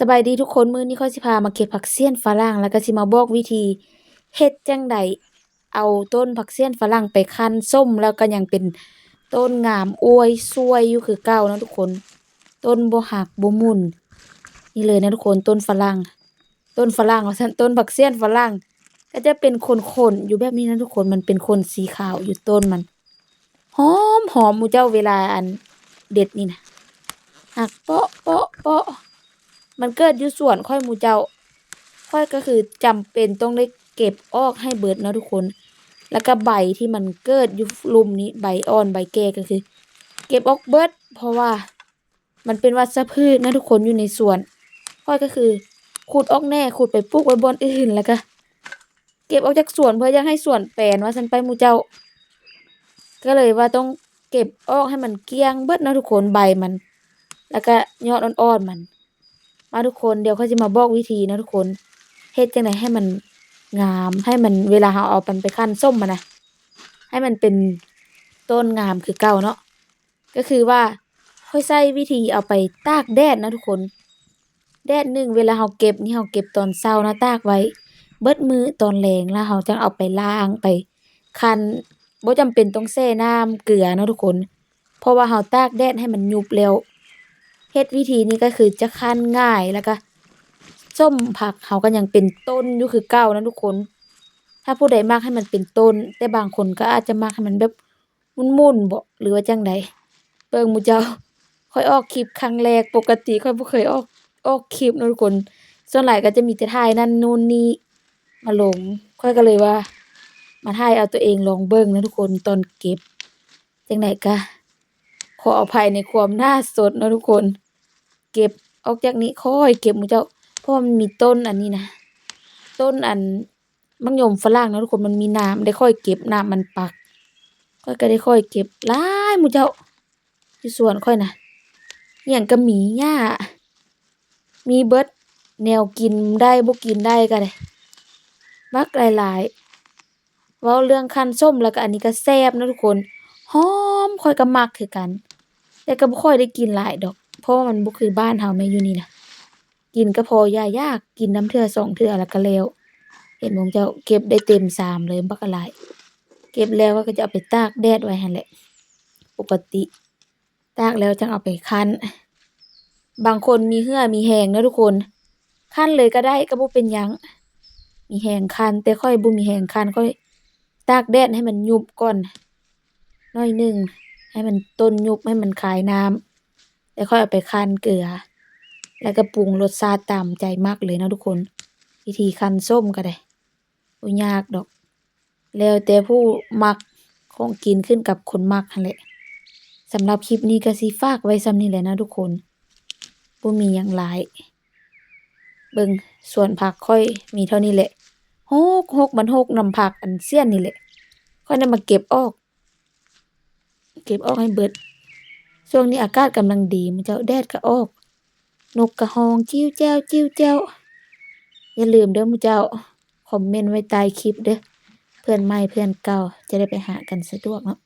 สบายดีทุกคนมื้อนี้ข้อยสิพามาเก็บผักเสี้ยนฝรั่งแล้วก็สิมาบอกวิธีเฮ็ดจังใดเอาต้นผักเสี้ยนฝรั่งไปคั้นส้มแล้วก็ยังเป็นต้นงามอวยสวยอยู่คือเก่านะทุกคน ต้นบ่หักบ่มุนนี่เลยนะทุกคนต้นฝรั่ง ต้นฝรั่งว่าซั่นต้นผักเสี้ยนฝรั่ง ก็จะเป็นขนๆอยู่แบบนี้นะทุกคนมันเป็นขนสีขาวอยู่ต้นมันหอมหอมมูเจ้าเวลาอันเด็ดนี่นะหักเปาะเปาะเปาะ มันเกิดอยู่สวนค่อยมูเจ้า ค่อยก็คือจำเป็นต้องได้เก็บออกให้เบิดนะทุกคน แล้วก็ใบที่มันเกิดอยู่ลุมนี้ใบอ่อนใบแก่ก็คือ เก็บออกเบิด เพราะว่า มันเป็นวัชพืชนะทุกคนอยู่ในสวน ค่อยก็คือขุดออกแน่ขุดไปปลูกไว้บนอื่นแล้วก็เก็บออกจากสวนเพื่อยังให้สวนแปลนว่าซั่นไปมูเจ้า ก็เลยว่าต้องเก็บออกให้มันเกลี้ยงเบิดนะทุกคนใบมัน แล้วก็ยอดอ่อนๆมัน มาทุกคนเดี๋ยวเขาจะมาบอกวิธีนะทุกคนเฮ็ดจังไดให้มันงามให้มันเวลาเราเอามันไปคั่นส้มมันนะให้มันเป็นต้นงามคือเก่าเนาะก็คือว่าค่อยใช้วิธีเอาไปตากแดดนะทุกคน แดดหนึ่งเวลาเราเก็บนี่เราเก็บตอนเช้านะตากไว้ เบิดมือตอนแลงแล้วเราจังเอาไปล้างไปคั่นบ่จำเป็นต้องแช่น้ำเกลือนะทุกคน เพราะว่าเราตากแดดให้มันยุบแล้ว เฮ็ดวิธีนี้ก็คือจะคั่นง่ายแล้วก็ส้มผักเขาก็ยังเป็นต้นอยู่คือเก่านะทุกคน ถ้าผู้ใดมักให้มันเป็นต้น แต่บางคนก็อาจจะมักให้มันแบบมุ่นๆบ่หรือว่าจังใดเบิ่งหมู่เจ้าข้อยออกคลิปครั้งแรกปกติข้อยบ่เคยออกออกคลิปนะทุกคน ส่วนหลายก็จะมีแต่ถ่ายนั่นนู่นนี่มาลงข้อยก็เลยว่า มาถ่ายเอาตัวเองลองเบิ่งนะทุกคนตอนเก็บจังใดก็ ขออภัยในความหน้าสดนะทุกคน เก็บออกจากนี้ค่อยเก็บมูเจ้าเพราะมันมีต้นอันนี้นะต้นอันมะยมฝรั่งนะทุกคนมันมีน้ำได้ค่อยเก็บน้ำมันปักค่อยก็ได้ค่อยเก็บลายมูเจ้าอยู่สวนค่อยนะอิหยังก็มีหญ้ามีเบิร์ดแนวกินได้บ่กินได้ก็ได้มักหลายๆว้าเรื่องคั้นส้มแล้วก็อันนี้ก็แซ่บนะทุกคนหอมข้อยก็มักคือกัน แต่ก็บ่ค่อยได้กินหลายดอก เพราะว่ามันบ่คือบ้านเฮาแม่อยู่นี่น่ะ กินก็พอยากๆกินน้ำเทื่อสองเทื่อแล้วก็แล้ว เห็นหม้องเจ้าเก็บได้เต็มสามเลยบักหลาย เก็บแล้วก็จะเอาไปตากแดดไว้หั่นแหละ ปกติ ตากแล้วจังเอาไปคั้น บางคนมีเหือมีแหงเนาะทุกคน คั้นเลยก็ได้ก็บ่เป็นหยัง มีแหงคั้น แต่ข้อยบ่มีแหงคั้น ข้อยตากแดดให้มันยุบก่อนหน่อยหนึ่ง ให้มันต้นยุบให้มันคายน้ำแล้วค่อยเอาไปคั้นเกลือ แล้วก็ปรุงรสชาติตามใจมักเลยนะทุกคน วิธีคั้นส้มก็ได้บ่ยากดอก แล้วแต่ผู้มักของกินขึ้นกับคนมักหั้นแหละสำหรับคลิปนี้ก็สิฝากไว้ส่ำนี้แหละนะทุกคนบ่มีหยังหลายเบิงส่วนผักค่อยมีเท่านี้แหละรกๆมันรกนำผักอันเสี้ยนนี่แหละ ค่อยนำมาเก็บออก เก็บออกให้เบิด ช่วงนี้อากาศกำลังดีมันเจ้าแดดก็ออก นกกระหองจิ้วแจ้วจิ้วแจ้วอย่าลืมเด้อมูเจ้าคอมเมนต์ไว้ใต้คลิปเด้อเพื่อนใหม่เพื่อนเก่าจะได้ไปหากันสะดวกเนาะ